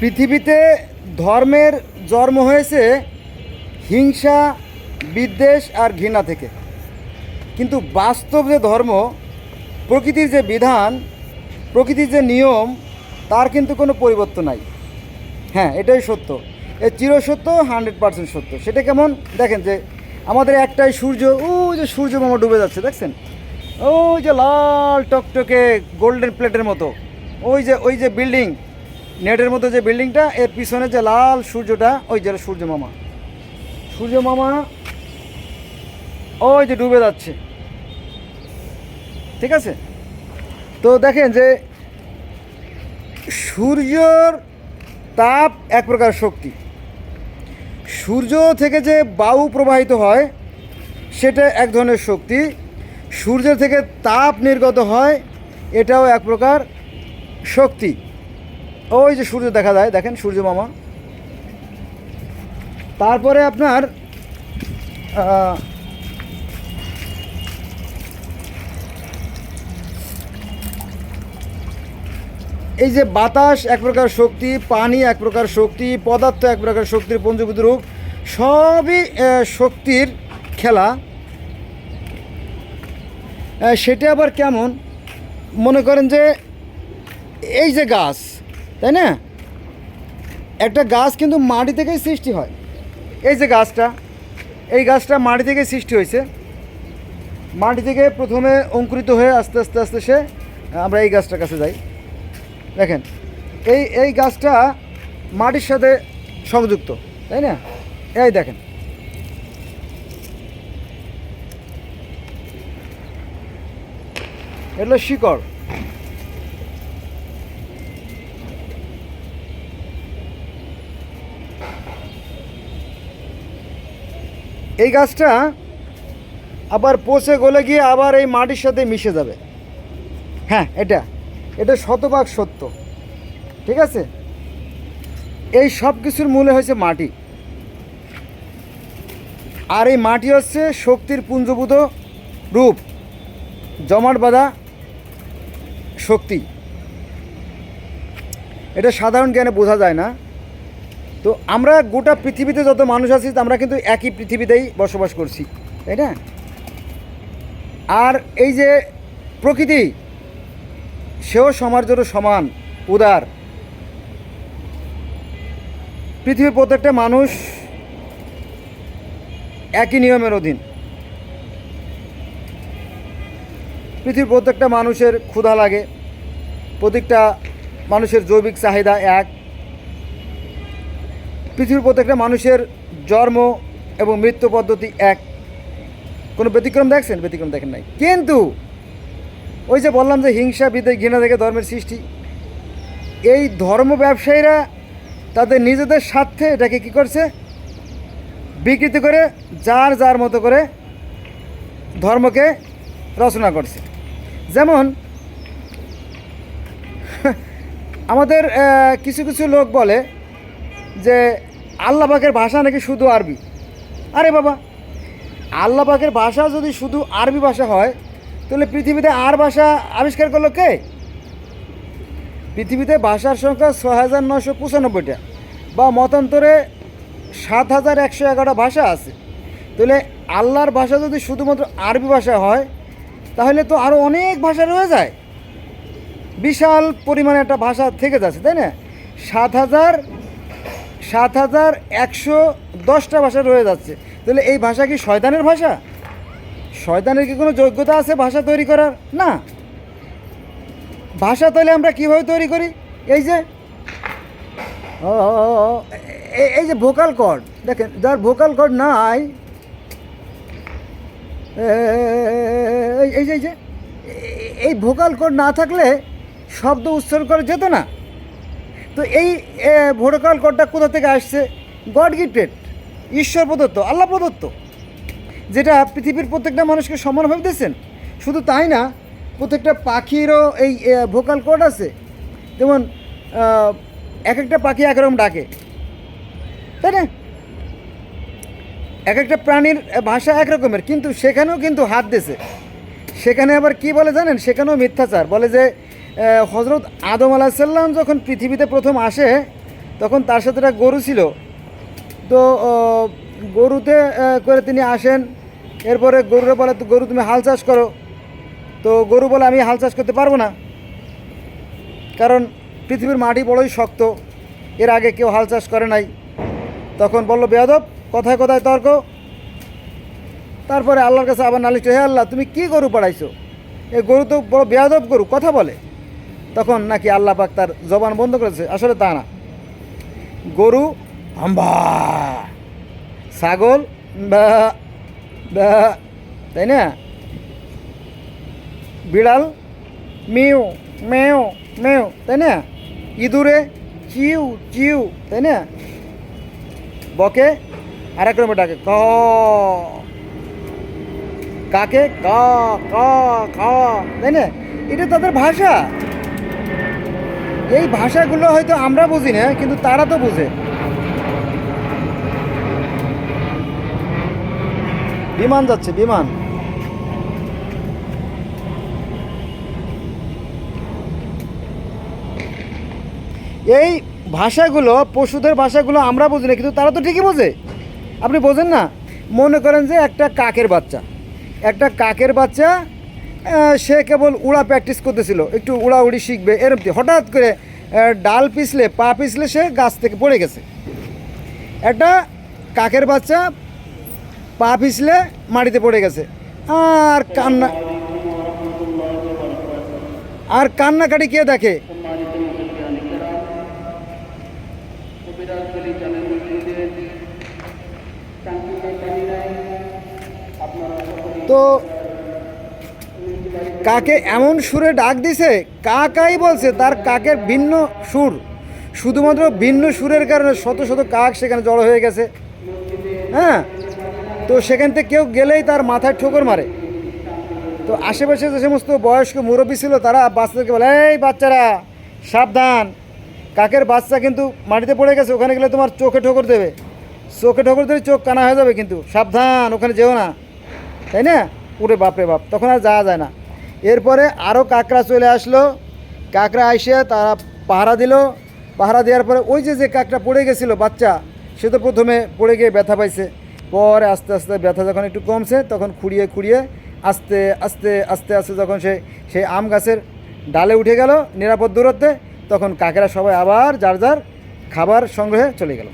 পৃথিবীতে ধর্মের জন্ম হয়েছে হিংসা, বিদ্বেষ আর ঘৃণা থেকে। কিন্তু বাস্তব যে ধর্ম, প্রকৃতির যে বিধান, প্রকৃতির যে নিয়ম, তার কিন্তু কোনো পরিবর্তন নাই। হ্যাঁ এটাই সত্য। এ চিরসত্য, হান্ড্রেড পার্সেন্ট সত্য। সেটা কেমন? দেখেন যে আমাদের একটাই সূর্য, ওই যে সূর্য মামা ডুবে যাচ্ছে, দেখছেন? ওই যে লাল টকটকে গোল্ডেন প্লেটের মতো। ওই যে ওই যে বিল্ডিং নেটের মধ্যে যে বিল্ডিংটা, এর পিছনে যে লাল সূর্যটা, ওই যে সূর্য মামা। সূর্য মামা, ওই যে ডুবে যাচ্ছে। ঠিক আছে? তো দেখেন যে, সূর্যর তাপ এক প্রকার শক্তি। সূর্য থেকে যে বায়ু প্রবাহিত হয়, সেটা এক ধরনের শক্তি। সূর্য থেকে তাপ নির্গত হয়, এটাও এক প্রকার শক্তি। ওই যে সূর্য দেখা যায়, দেখেন সূর্য মামা। তারপরে আপনার এই যে বাতাস, এক প্রকার শক্তি, পানি এক প্রকার শক্তি, পদার্থ এক প্রকার শক্তির পঞ্চভূত রূপ, সবই শক্তির খেলা। সেটা আবার কেমন? মনে করেন যে, এই যে গাছ তাই না? একটা গাছ কিন্তু মাটি থেকেই সৃষ্টি হয়। এই যে গাছটা, এই গাছটা মাটি থেকে সৃষ্টি হয়েছে। মাটি থেকে প্রথমে অঙ্কুরিত হয়ে আস্তে আস্তে আস্তে সে, আমরা এই গাছটার কাছে যাই। দেখেন, এই এই গাছটা মাটির সাথে সংযুক্ত, তাই না? এই দেখেন। এগুলো শিকড়। এই গাছটা আবার পচে গলে গিয়ে আবার এই মাটির সাথে মিশে যাবে। হ্যাঁ এটা। এটা শতভাগ সত্য। ঠিক আছে? এই সব কিছুর মূলে হয়েছে মাটি। আর এই মাটি হচ্ছে শক্তির পুঞ্জভূত রূপ, জমাট বাঁধা শক্তি। এটা সাধারণ জ্ঞানে বোঝা যায় না। তো আমরা গোটা পৃথিবীতে যত মানুষ আছি, আমরা কিন্তু একই পৃথিবীতেই বসবাস করছি, তাই না? আর এই যে প্রকৃতি, সেও সমার জন্য সমান, উদার। পৃথিবীর প্রত্যেকটা মানুষ একই নিয়মের অধীন। পৃথিবীর প্রত্যেকটা মানুষের ক্ষুধা লাগে, প্রত্যেকটা মানুষের জৈবিক চাহিদা এক পৃথিবীর প্রত্যেকটা মানুষের জন্ম এবং মৃত্যু পদ্ধতি এক। কোনো ব্যতিক্রম দেখছেন? ব্যতিক্রম দেখেন নাই। কিন্তু ওই যে বললাম যে হিংসা, বিদ্বেষ, ঘৃণা থেকে ধর্মের সৃষ্টি, এই ধর্ম ব্যবসায়ীরা তাদের নিজেদের স্বার্থে এটাকে কি করছে? বিকৃতি করে যার যার মতো করে ধর্মকে রচনা করছে। যেমন, আমাদের কিছু কিছু লোক বলে যে আল্লাহ পাকের ভাষা নাকি শুধু আরবি? আরে বাবা, আল্লাহ পাকের ভাষা যদি শুধু আরবি ভাষা হয়, তাহলে পৃথিবীতে আর ভাষা আবিষ্কার করল কে? পৃথিবীতে ভাষার সংখ্যা ছ হাজার নশো পঁচানব্বইটা বা মতান্তরে সাত হাজার একশো এগারোটা ভাষা আছে। তাহলে আল্লাহর ভাষা যদি শুধুমাত্র আরবি ভাষা হয়, তাহলে তো আরও অনেক ভাষা রয়ে যায়। বিশাল পরিমাণে একটা ভাষা থেকে যাচ্ছে, তাই না? সাত হাজার সাত হাজার একশো দশটা ভাষা রয়ে যাচ্ছে। তাহলে এই ভাষা কি শয়তানের ভাষা? শয়তানের কি কোনো যোগ্যতা আছে ভাষা তৈরি করার? না। ভাষা তাহলে আমরা কীভাবে তৈরি করি? এই যে এই যে ভোকাল কর্ড দেখেন, যার ভোকাল কর্ড নাই এই- এই যে এই যে এই ভোকাল কর্ড না থাকলে শব্দ উচ্চারণ করা যেত না। তো এই ভোকাল কর্ডটা কোথা থেকে আসছে? গড গিফটেড ঈশ্বর প্রদত্ত, আল্লাহ প্রদত্ত, যেটা পৃথিবীর প্রত্যেকটা মানুষকে সমানভাবে দিয়েছেন। শুধু তাই না, প্রত্যেকটা পাখিরও এই ভোকাল কোড আছে। যেমন এক একটা পাখি একরকম ডাকে। তাই না? এক একটা প্রাণীর ভাষা এক রকমের কিন্তু সেখানেও কিন্তু হাত দিয়েছে। সেখানে আবার কি বলে জানেন? সেখানেও মিথ্যাচার। বলে যে হজরত আদম আলাহিসাল্লাম যখন পৃথিবীতে প্রথম আসে, তখন তার সাথে একটা গরু ছিল। তো গরুতে করে তিনি আসেন। এরপরে গরুরে বলে, তো গরু তুমি হাল চাষ করো। তো গরু বলে, আমি হাল চাষ করতে পারব না। কারণ পৃথিবীর মাটি বড়ই শক্ত। এর আগে কেউ হাল চাষ করে নাই। তখন বলল, বেয়াদব, কথায় কথায় তর্ক। তারপরে আল্লাহর কাছে আবার নালিশ, হে আল্লাহ, তুমি কি গরু পাড়াইছো? এ গরু তো বড় বেয়াদব গরু, কথা বলে। তখন নাকি আল্লাহ পাক তার জবান বন্ধ করেছে। আসলে তা না। গরু হাম্বা। ছাগল তাই না? বিড়াল, মিউ মেও মেও তাই না? ইঁদুরে, চিউ চিউ, তাই না? বকে আর এক রকমের ডাকে, ক। কাকে? ক ক ক তাই না? এটা তাদের ভাষা। এই ভাষাগুলো হয়তো আমরা বুঝি না, কিন্তু তারা তো বুঝে। বিমান যাচ্ছে, বিমান। এই ভাষাগুলো, পশুদের ভাষাগুলো আমরা বুঝি না, কিন্তু তারা তো ঠিকই বোঝে। আপনি বোঝেন না? মনে করেন যে একটা কাকের বাচ্চা। একটা কাকের বাচ্চা সে কেবল উড়া প্র্যাকটিস করতেছিল, একটু উড়াউড়ি শিখবে এরকম হঠাৎ করে ডাল পিছলে, পা পিছলে সে গাছ থেকে পড়ে গেছে। একটা কাকের বাচ্চা পা পিছলে মাটিতে পড়ে গেছে। আর কান্না আর কান্নাকাটি কে দেখে? তো কাকে এমন সুরে ডাক দিছে? কাকাই বলছে তার কাকের ভিন্ন সুর। শুধুমাত্র ভিন্ন সুরের কারণে শত শত কাক সেখানে জড়ো হয়ে গেছে। হ্যাঁ? তো সেখান থেকে কেউ গেলেই তার মাথায় ঠোকর মারে। তো আশেপাশে যে সমস্ত বয়স্ক মুরব্বী ছিল তারা বাচ্চাদেরকে বলে, এই বাচ্চারা, সাবধান। কাকের বাচ্চা কিন্তু মাটিতে পড়ে গেছে, ওখানে গেলে তোমার চোখে ঠোকর দেবে। চোখে ঠোকর দিলে চোখ কানা হয়ে যাবে কিন্তু। সাবধান, ওখানে যেও না। তাই না? পুরে বাপরে বাপ, তখন আর যাওয়া যায় না। এরপরে আরও কাকড়া চলে আসলো। কাকড়া আইসে তারা পাহারা দিল। পাহারা দেওয়ার পরে ওই যে যে কাকটা পড়ে গেছিল, বাচ্চা, সে তো প্রথমে পড়ে গিয়ে ব্যথা পাইছে। পরে আস্তে আস্তে ব্যথা যখন একটু কমছে, তখন খুঁড়িয়ে খুঁড়িয়ে আস্তে আস্তে আস্তে আস্তে যখন সে সেই আম গাছের ডালে উঠে গেল নিরাপদ দূরত্বে, তখন কাকেরা সবাই আবার যার যার খাবার সংগ্রহে চলে গেল।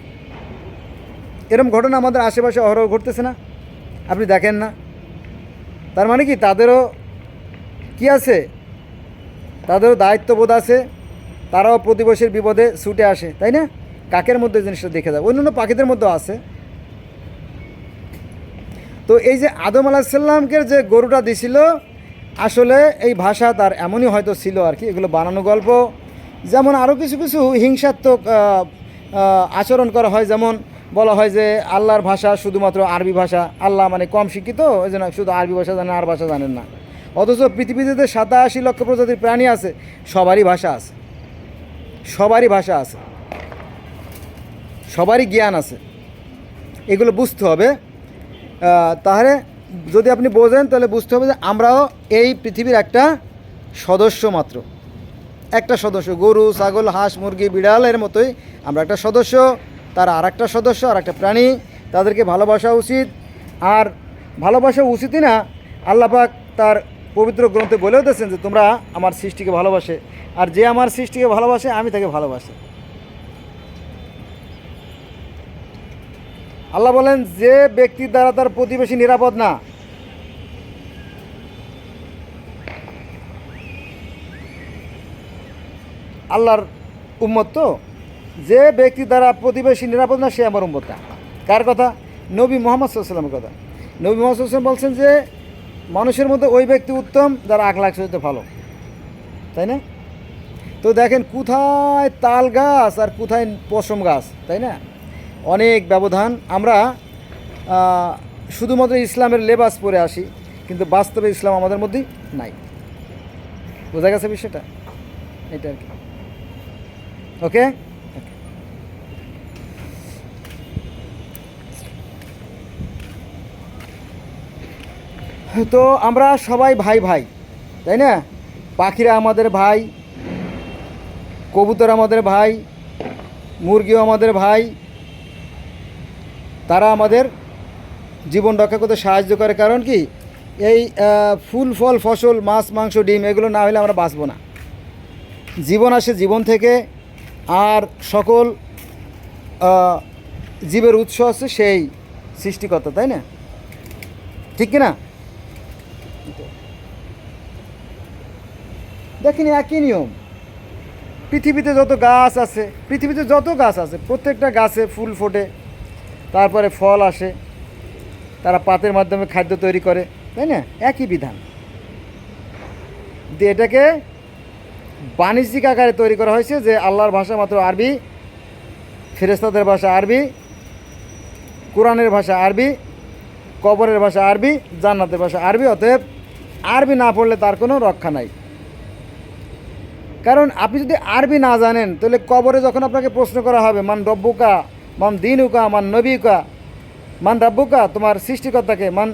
এরকম ঘটনা আমাদের আশেপাশে অহরহ ঘটতেছে না। আপনি দেখেন না। তার মানে কি? তাদেরও কি আছে? তাদেরও দায়িত্ববোধ আছে, তারাও প্রতিবেশীর বিপদে ছুটে আসে, তাই না? কাকের মধ্যে জিনিসটা দেখে যায়। অন্যান্য পাখিদের মধ্যেও আছে। তো এই যে আদম আলাহিসাল্লামকে যে গরুটা দিছিল, আসলে এই ভাষা তার এমনই হয়তো ছিল আর কি। এগুলো বানানো গল্প। যেমন আরও কিছু কিছু হিংসাত্মক আচরণ করা হয়। যেমন বলা হয় যে আল্লাহর ভাষা শুধুমাত্র আরবি ভাষা। আল্লাহ মানে কম শিক্ষিত ওই জন্য শুধু আরবি ভাষা জানেন আর ভাষা জানেন না। অথচ পৃথিবীতে যে সাতাশি লক্ষ প্রজাতির প্রাণী আছে, সবারই ভাষা আছে। সবারই ভাষা আছে। সবারই জ্ঞান আছে। এগুলো বুঝতে হবে। তাহলে যদি আপনি বোঝেন, তাহলে বুঝতে হবে যে আমরাও এই পৃথিবীর একটা সদস্য মাত্র। একটা সদস্য, গরু, ছাগল, হাঁস, মুরগি বিড়ালের মতোই আমরা একটা সদস্য, তার আর একটা সদস্য আর একটা প্রাণী, তাদেরকে ভালোবাসা উচিত। আর ভালোবাসা উচিতই না আল্লাপাক তার পবিত্র গ্রন্থে বলেও দিয়েছেন যে তোমরা আমার সৃষ্টিকে ভালোবাসে। আর যে আমার সৃষ্টিকে ভালোবাসে, আমি তাকে ভালোবাসি। আল্লাহ বলেন, যে ব্যক্তির দ্বারা তার প্রতিবেশী নিরাপদ না, আল্লাহর উম্মত তো? যে ব্যক্তি দ্বারা প্রতিবেশী নিরাপদ না, সে আমার উম্মত কার কথা? নবী মোহাম্মদ সাল্লামের কথা। নবী মোহাম্মদ বলছেন যে মানুষের মধ্যে ওই ব্যক্তি উত্তম, যারা আখ লাখ চলতে ভালো। তাই না? তো দেখেন কোথায় তাল গাছ আর কোথায় পশম গাছ, তাই না? অনেক ব্যবধান। আমরা শুধুমাত্র ইসলামের লেবাস পরে আসি, কিন্তু বাস্তবে ইসলাম আমাদের মধ্যেই নাই। বোঝা গেছে বিষয়টা? এটা আর কি। ওকে? তো আমরা সবাই ভাই ভাই, তাই না? পাখিরা আমাদের ভাই, কবুতর আমাদের ভাই, মুরগিও আমাদের ভাই, তারা আমাদের জীবন রক্ষা করতে সাহায্য করে। কারণ কি? এই ফুল, ফল, ফসল, মাছ, মাংস, ডিম, এগুলো না হলে আমরা বাঁচবো না। জীবন আসে জীবন থেকে, আর সকল জীবের উৎস আছে সেই সৃষ্টিকর্তা, তাই না? ঠিক কি না দেখেন একই নিয়ম। পৃথিবীতে যত গাছ আছে, পৃথিবীতে যত গাছ আছে, প্রত্যেকটা গাছে ফুল ফোটে, তারপরে ফল আসে, তারা পাতের মাধ্যমে খাদ্য তৈরি করে, তাই না? একই বিধান। দিয়ে এটাকে বাণিজ্যিক আকারে তৈরি করা হয়েছে যে আল্লাহর ভাষা মাত্র আরবি ফেরেস্তাদের ভাষা আরবি, কোরআনের ভাষা আরবি, কবরের ভাষা আরবি, জান্নাতের ভাষা আরবি, অতএব আরবি না পড়লে তার কোনো রক্ষা নাই। কারণ আপনি যদি আরবি না জানেন, তাহলে কবরে যখন আপনাকে প্রশ্ন করা হবে, মান রব্বুকা, মান দিনুকা, মান নবীকা, মান রব্বুকা, তোমার সৃষ্টিকর্তাকে, মান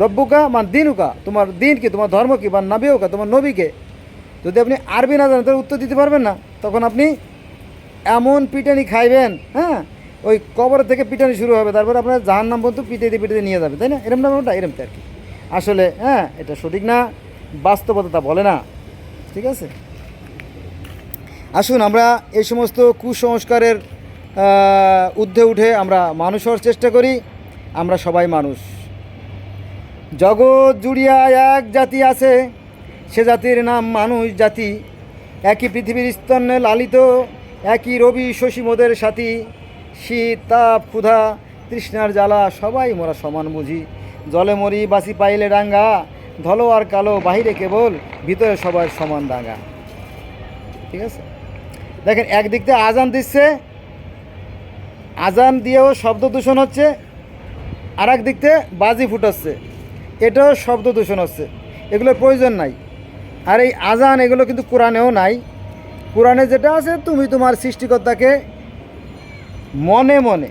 রব্বুকা, মান দিনুকা, তোমার দিন কি তোমার ধর্ম কি মান নবীকা তোমার নবীকে। যদি আপনি আরবি না জানেন, তাহলে উত্তর দিতে পারবেন না। তখন আপনি এমন পিটানি খাইবেন হ্যাঁ? ওই কবর থেকে পিটানি শুরু হবে, তারপর আপনার জাহান নাম পর্যন্ত পিটাইতে পিটাইতে নিয়ে যাবে, তাই না? এরম না ওটা এরম আর কি। আসলে হ্যাঁ এটা সঠিক না, বাস্তবতা বলে না। ঠিক আছে? আসুন, আমরা এই সমস্ত কুসংস্কারের ঊর্ধ্বে উঠে আমরা মানুষ হওয়ার চেষ্টা করি, আমরা সবাই মানুষ। জগৎ জুড়িয়া এক জাতি আছে, সে জাতির নাম মানুষ জাতি। একই পৃথিবীর স্তন্যে লালিত, একই রবি শশী মোদের সাথী। শীত, তাপ, ক্ষুধা, তৃষ্ণার জ্বালা, সবাই মোরা সমান বুঝি। জলে মরি বাসি পাইলে ডাঙ্গা, ধলো আর কালো বাহিরে কেবল, ভিতরে সবার সমান ডাঙ্গা ঠিক আছে? দেখেন, একদিক থেকে আজান দিচ্ছে, আজান দিয়েও শব্দ দূষণ হচ্ছে আর দিক থেকে বাজি ফুটাচ্ছে, এটাও শব্দ দূষণ হচ্ছে। এগুলোর প্রয়োজন নাই। আর এই আজান, এগুলো কিন্তু কোরআনেও নাই। কোরআনে যেটা আছে, তুমি তোমার সৃষ্টিকর্তাকে মনে মনে,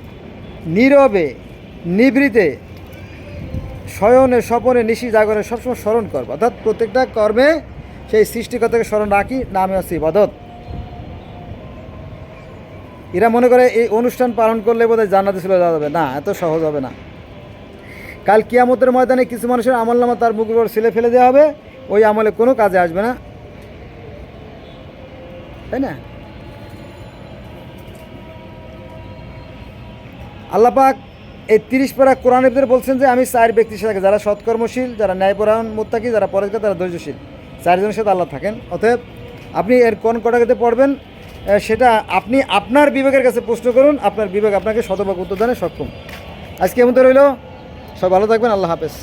নীরবে, নিভৃতে শয়নে, স্বপনে, নিশি জাগরে সবসময় স্মরণ করব। অর্থাৎ প্রত্যেকটা কর্মে সেই সৃষ্টিকর্তাকে স্মরণ রাখি, নামে হচ্ছে ইবাদত। এরা মনে করে এই অনুষ্ঠান পালন করলে বোধহয় জান্নাতে চলে যাওয়া যাবে। না, এত সহজ হবে না। কাল কিয়ামতের ময়দানে কিছু মানুষের আমল নামা তার মুখের উপর ছেলে ফেলে দেওয়া হবে। ওই আমলে কোনো কাজে আসবে না। তাই না? আল্লাপাক এই তিরিশ পারা কোরআনের বলছেন যে, আমি চার ব্যক্তির সাথে যারা সৎকর্মশীল, যারা ন্যায়পরায়ণ, মোত্তাকি, যারা পরেজগার তারা ধৈর্যশীল। চারজনের সাথে আল্লাহ থাকেন। অতএব আপনি এর কোন কটাকে পড়বেন? সেটা আপনি আপনার বিবেকের কাছে প্রশ্ন করুন, আপনার বিবেক আপনাকে শতভাগ উত্তর দানে সক্ষম। আজকে এমন তো রইল। সব ভালো থাকবেন, আল্লাহ হাফেজ।